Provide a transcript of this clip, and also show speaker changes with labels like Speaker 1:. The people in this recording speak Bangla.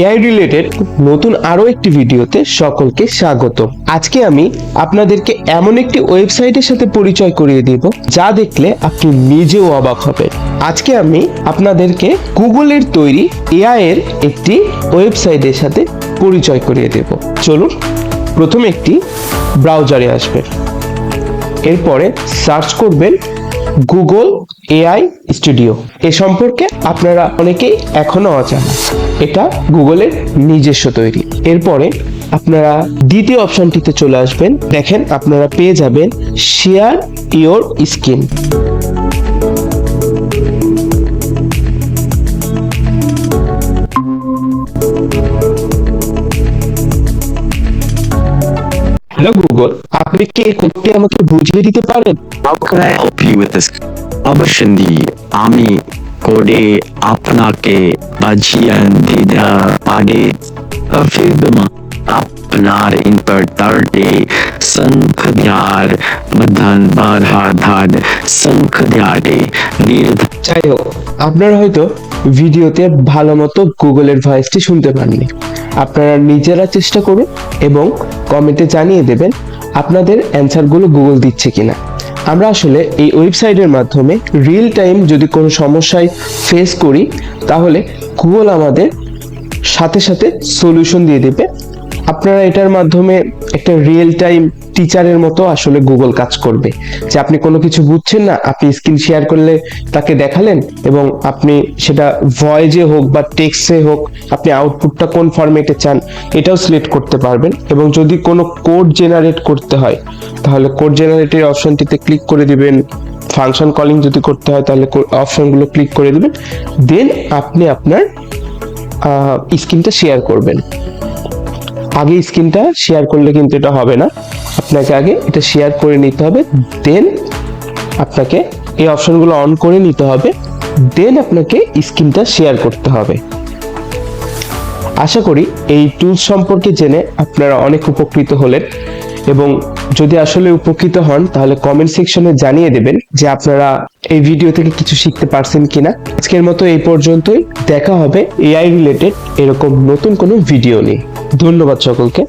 Speaker 1: এআই রিলেটেড নতুন আরও একটি ভিডিওতে সকলকে স্বাগত। আজকে আমি আপনাদেরকে এমন একটি ওয়েবসাইটের সাথে পরিচয় করিয়ে দিব, যা দেখলে আপনি নিজেও অবাক হবেন। আজকে আমি আপনাদেরকে গুগলের তৈরি এআই এর একটি ওয়েবসাইটের সাথে পরিচয় করিয়ে দেব। চলুন, প্রথম একটি ব্রাউজারে আসবেন। এরপরে সার্চ করবেন গুগল এআই স্টুডিও। এ সম্পর্কে আপনারা অনেকেই এখনও অজানা। এটা গুগলের নিজস্ব তৈরি। এরপরে আপনারা দ্বিতীয় অপশনটিতে চলে আসবেন। দেখেন আপনারা পেয়ে যাবেন share your skin. Hello Google, আপনি কি কোডটি আমাকে বুঝিয়ে দিতে পারেন?
Speaker 2: How can I help you with this? অবশ্যই আমি কোডে আপনাকে বাজিয়ান দিতে পারি ফিল্ম আপনার ইনপার্টারটে সংখ্যার বধান বাধাধান সংখ্যারে নির্ধারণ
Speaker 1: যাই হোক, আপনারা হয়তো ভিডিওতে ভালো মতো গুগলের ভয়েসটি শুনতে পাননি। আপনারা নিজেরা চেষ্টা করুন এবং কমেন্টে জানিয়ে দেবেন আপনাদের অ্যান্সারগুলো গুগল দিচ্ছে কিনা। আমরা আসলে এই ওয়েবসাইটের মাধ্যমে রিয়েল টাইম যদি কোনো সমস্যায় ফেস করি, তাহলে গুগল আমাদের সাথে সাথে সলিউশন দিয়ে দেবে। আপনারা এটার মাধ্যমে একটা রিয়েল টাইম টিচারের মতো আসলে গুগল কাজ করবে। যে আপনি কোনো কিছু বুঝছেন না, আপনি স্ক্রিন শেয়ার করলে তাকে দেখালেন এবং আপনি সেটা ভয়েজে হোক বা টেক্সটে হোক, আপনি আউটপুটটা কোন ফরম্যাটে চান, এটাও সিলেক্ট করতে পারবেন। এবং যদি কোনো কোড জেনারেট করতে হয় তাহলে কোড জেনারেটের অপশনটিতে ক্লিক করে দিবেন। ফাংশন কলিং যদি করতে হয় তাহলে অপশনগুলো ক্লিক করে দিবেন। দেন আপনি আপনার স্ক্রিনটা শেয়ার করবেন। আগে স্ক্রিনটা শেয়ার করলে কিন্তু এটা হবে না। আপনাকে আগে এটা শেয়ার করে নিতে হবে। দেন আপনাকে এই অপশনগুলো অন করে নিতে হবে। দেন আপনাকে স্ক্রিনটা শেয়ার করতে হবে। আশা করি এই টুলস সম্পর্কে জেনে আপনারা অনেক উপকৃত হলেন এবং যদি আসলে উপকৃত হন, তাহলে কমেন্ট সেকশনে জানিয়ে দেবেন যে আপনারা এই ভিডিও থেকে কিছু শিখতে পারছেন কিনা। আজকের মতো এই পর্যন্তই। দেখা হবে এআই রিলেটেড এরকম নতুন কোনো ভিডিও নিয়ে। ধন্যবাদ সকলকে।